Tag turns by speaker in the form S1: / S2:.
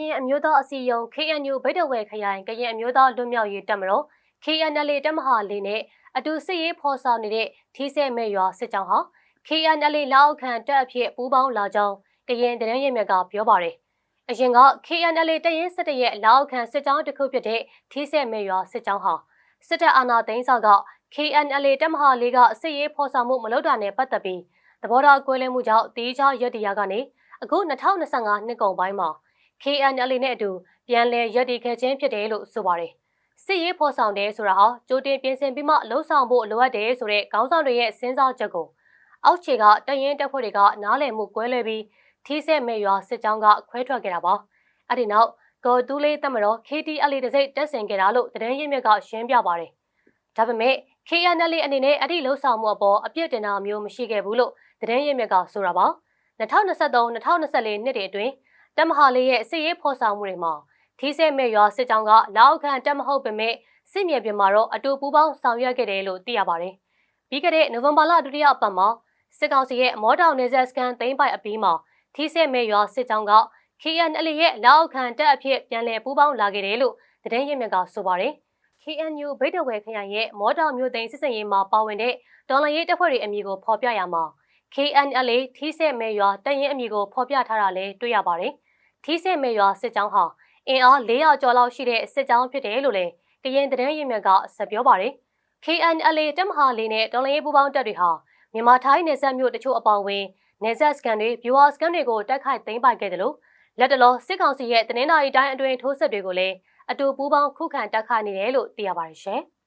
S1: ရင်အမျိုးသားအစည်းအရုံး KNU ဗိတ်တော်ဝယ်ခရိုင်ကရင်အမျိုးသားလွတ်မြောက်ရေးတပ်မတော် KNL တပ်မဟာလေးနဲ့အတူစစ်ရေးဖော်ဆောင်နေတဲ့ထီးဆဲမဲ့ရွာစစ်ကြောင်းဟာ KNL လက်အောက်ခံတပ်အဖြစ်ပူးပေါင်းလာကြောင်းကရင်တရင်းရမြကပြောပါတယ်။အရင်က KNL တရင်စစ်တရဲ့လက်အောက်ခံစစ်ကြောင်းတစ်ခုဖြစ်တဲ့ထီးဆဲမဲ့ရွာစစ်ကြောင်းဟာစစ်တပ်အာဏာသိမ်းဆောင်က KNL တပ်မဟာလေးကစစ်ရေးဖော်ဆောင်မှုမလုပ်တာနဲ့ပတ်သက်ပြီးသဘောထားကွဲလွဲမှုကြောင့်တေးခြားရက်တရားကနေအခု2025နှစ်ကုန်ပိုင်းမှာ KNL နဲ့အတူပြန်လည်ရည်တည်ခဲ့ခြင်းဖြစ်တယ်လို့ဆိုပါတယ်။စစ်ရေးဖော်ဆောင်တယ်ဆိုတာဟာကြိုတင်ပြင်ဆင်ပြီးမှလှုပ်ဆောင်ဖို့လိုအပ်တယ်ဆိုတဲ့ခေါင်းဆောင်တွေရဲ့စဉ်းစားချက်ကိုအောက်ခြေကတရင်တက်ဖွဲ့တွေကနားလည်မှုကွဲလွဲပြီးထီးဆက်မဲ့ရွာစစ်ကြောင်းကခွဲထွက်ခဲ့တာပါ။အဲ့ဒီနောက်ကော်တူးလေးတမတော် KTL တစိမ့်တက်ဆင်ခဲ့တာလို့တရင်ရင်းမြစ်ကရှင်းပြပါတယ်။ဒါပေမဲ့ KNL အနေနဲ့အဲ့ဒီလှုပ်ဆောင်မှုအပေါ်အပြစ်တင်တာမျိုးမရှိခဲ့ဘူးလို့တရင်ရင်းမြစ်ကဆိုတာပါ။2023-2024နှစ်တွေအတွင်း တမဟာလေးရဲ့စစ်ရေးဖော်ဆောင်မှုတွေမှာထီးဆဲမဲ့ရွာစစ်ကြောင်းကလောက်ခံတက်မဟုတ်ပေမဲ့စစ်မြေပြင်မှာတော့အတူပူးပေါင်းဆောင်ရွက်ခဲ့တယ်လို့သိရပါတယ်။ပြီးခဲ့တဲ့နိုဝင်ဘာလဒုတိယအပတ်မှာစစ်ကောင်စီရဲ့မော်တောင်နေဆက်စကန်သိမ်းပိုက်အပြီးမှာထီးဆဲမဲ့ရွာစစ်ကြောင်းက KNL ရဲ့လောက်ခံတက်အဖြစ်ပြန်လည်ပူးပေါင်းလာခဲ့တယ်လို့သတင်းရင်းမြစ်ကဆိုပါတယ်။ KNU ဗိတ်တဝဲခရိုင်ရဲ့မော်တောင်မြို့သိမ်းစစ်စင်ရေးမှာပါဝင်တဲ့ဒေါ်လာရေးတပ်ဖွဲ့တွေအမည်ကိုဖော်ပြရမှာ KNL ထီးဆဲမဲရွာတရင်အမည်ကိုဖော်ပြထားတာလည်းတွေ့ရပါတယ်။ထီးဆဲမဲရွာစစ်ကြောင်းဟာအင်အား400ကျော်လောက်ရှိတဲ့စစ်ကြောင်းဖြစ်တယ်လို့လည်းကရင်သတင်းရင်းမြစ်ကဆက်ပြောပါတယ်။ KNL တပ်မဟာလေးနဲ့တော်လရင်ပူပေါင်းတပ်တွေဟာမြန်မာထိုင်းနယ်စပ်မြို့တချို့အပေါင်းဝင်နယ်စပ်စကန်တွေဗျူဟာစကန်တွေကိုတိုက်ခိုက်သိမ်းပိုက်ခဲ့တယ်လို့လက်တလောစစ်ကောင်စီရဲ့တနင်္လာရီတိုင်းအတွင်းထိုးစစ်တွေကိုလည်းအတူပူးပေါင်းခုခံတိုက်ခိုက်နေတယ်လို့သိရပါတယ်ရှင်။